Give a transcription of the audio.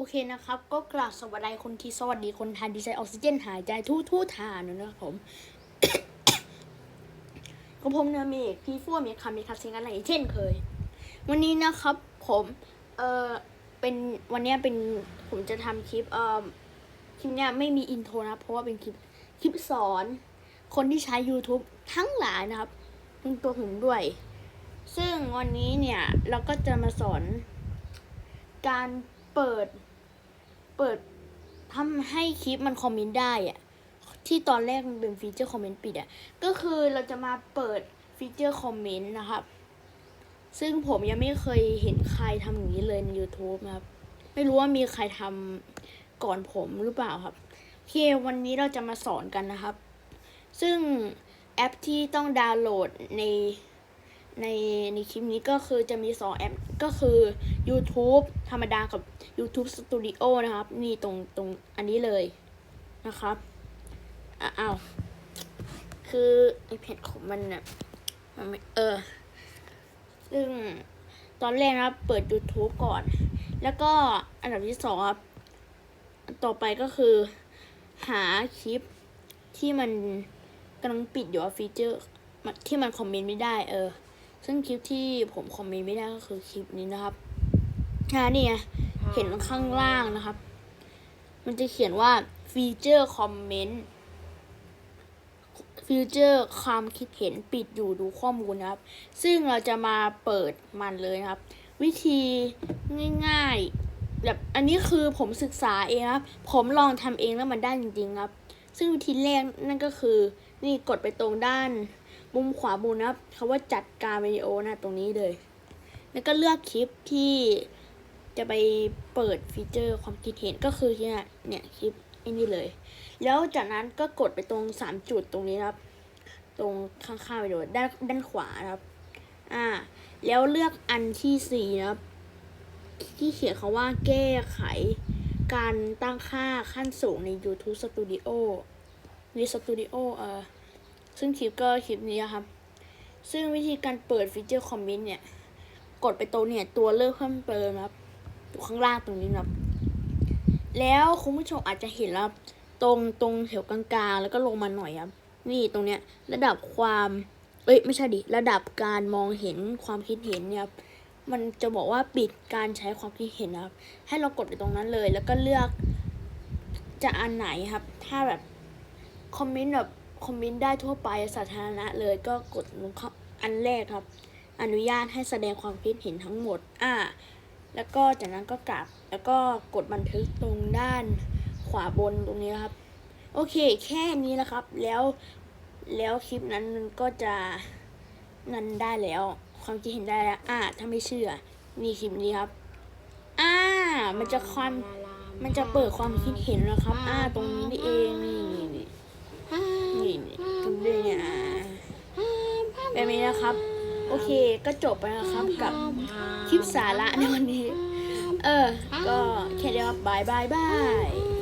โอเคนะครับ ก็กราบสวัสดีคนที่สวัสดีคนทานดีใจออกซิเจนหายใจทู่ทู่ทานนะครับผมก็ผมเนะมีพี่ฟัวมีคำมีคาสิงอะไรเช่นเคย วันนี้นะครับผมเออเป็นวันนี้เป็นผมจะทำคลิปเออคลิปเนี้ยไม่มีอินโทรนะครับเพราะว่าเป็นคลิปคลิปสอน คนที่ใช้ YouTube ทั้งหลายนะครับทั้งตัวผมด้วย ซึ่งวันนี้เนี่ยเราก็จะมาสอนการเปิด เปิดทำให้คลิปมันคอมเมนต์ได้อะที่ตอนแรกมันเป็นฟีเจอร์คอมเมนต์ปิดอะก็คือเราจะมาเปิดฟีเจอร์คอมเมนต์นะครับ ซึ่งผมยังไม่เคยเห็นใครทำอย่างนี้เลยใน YouTube นะครับ ไม่รู้ว่ามีใครทำก่อนผมหรือเปล่าครับโอเควันนี้เราจะมาสอนกันนะครับ ซึ่งแอปที่ต้องดาวน์โหลดใน ในในคลิปนี้ก็คือจะมีสองแอปก็คือ YouTube ธรรมดากับ YouTube Studio นะครับ นี่ตรงตรงอันนี้เลยนะครับอะอ้าวคือไอเพจของมันน่ะมันไม่เออ ซึ่งตอนแรกนะครับ เปิด YouTube ก่อน แล้วก็อันดับที่สองครับ ต่อไปก็คือ หาคลิปที่มันกำลังปิดอยู่ฟีเจอร์ที่มันคอมเมนต์ไม่ได้เออ ซึ่งคลิปที่ผมคอมเมนต์ไม่ได้ก็คือคลิปนี้นะครับอ่านี่ไงเห็นข้างล่างนะครับ มันจะเขียนว่าฟีเจอร์คอมเมนต์ฟีเจอร์ความคิดเห็นปิดอยู่ดูข้อมูลนะครับ ซึ่งเราจะมาเปิดมันเลยนะครับ วิธีง่ายๆแบบอันนี้คือผมศึกษาเองครับ ผมลองทำเองแล้วมันได้จริงๆครับ ซึ่งวิธีแรกนั่นก็คือ นี่กดไปตรงด้าน มุมขวาบนนะครับคำว่าจัดการวิดีโอนะตรงนี้เลย แล้วก็เลือกคลิปที่จะไปเปิดฟีเจอร์ความคิดเห็นก็คือเนี่ยเนี่ยคลิปไอ้นี่เลย แล้วจากนั้นก็กดไปตรงสามจุดตรงนี้นะครับ ตรงข้างๆวิดีโอด้านด้านขวานะครับ อ่า แล้วเลือกอันที่สี่นะครับ ที่เขียนคาว่าแก้ไข การตั้งค่าขั้นสูงใน YouTube Studio ใน Studio เอ่อ ซึ่งคลิปก็คลิปนี้ครับ ซึ่งวิธีการเปิดฟีเจอร์คอมเมนต์เนี่ย กดไปตรงเนี่ยตัวเลือกเพิ่มเติมครับอยู่ข้างล่างตรงนี้ครับแล้วคุณผู้ชมอาจจะเห็นแล้วครับตรงตรงแถวกลางๆ แล้วก็ลงมาหน่อยครับ นี่ตรงเนี้ยระดับความเอ้ยไม่ใช่ดิระดับการมองเห็นความคิดเห็นเนี่ยครับมันจะบอกว่าปิดการใช้ความคิดเห็นนะครับ ให้เรากดไปตรงนั้นเลย แล้วก็เลือกจะอันไหนครับ ถ้าแบบคอมเมนต์แบบ คอมเมนต์ได้ทั่วไปสาธารณะเลยก็กดลงอันแรกครับ อนุญาตให้แสดงความคิดเห็นทั้งหมด อ่า แล้วก็จากนั้นก็กลับ แล้วก็กดบันทึกตรงด้านขวาบนตรงนี้ครับ โอเค แค่นี้นะครับ แล้วแล้วคลิปนั้นมันก็จะนั้นได้แล้ว ความคิดเห็นได้แล้ว อ่า ถ้าไม่เชื่อนี่คลิปนี้ครับ อ่า มันจะความมันจะเปิดความคิดเห็นนะครับ อ่า ตรงนี้นี่เองนี่ นี้นะครับ โอเคก็จบไปนะครับกับคลิปสาระในวันนี้ เออ ก็แค่เดียวครับบายบายบาย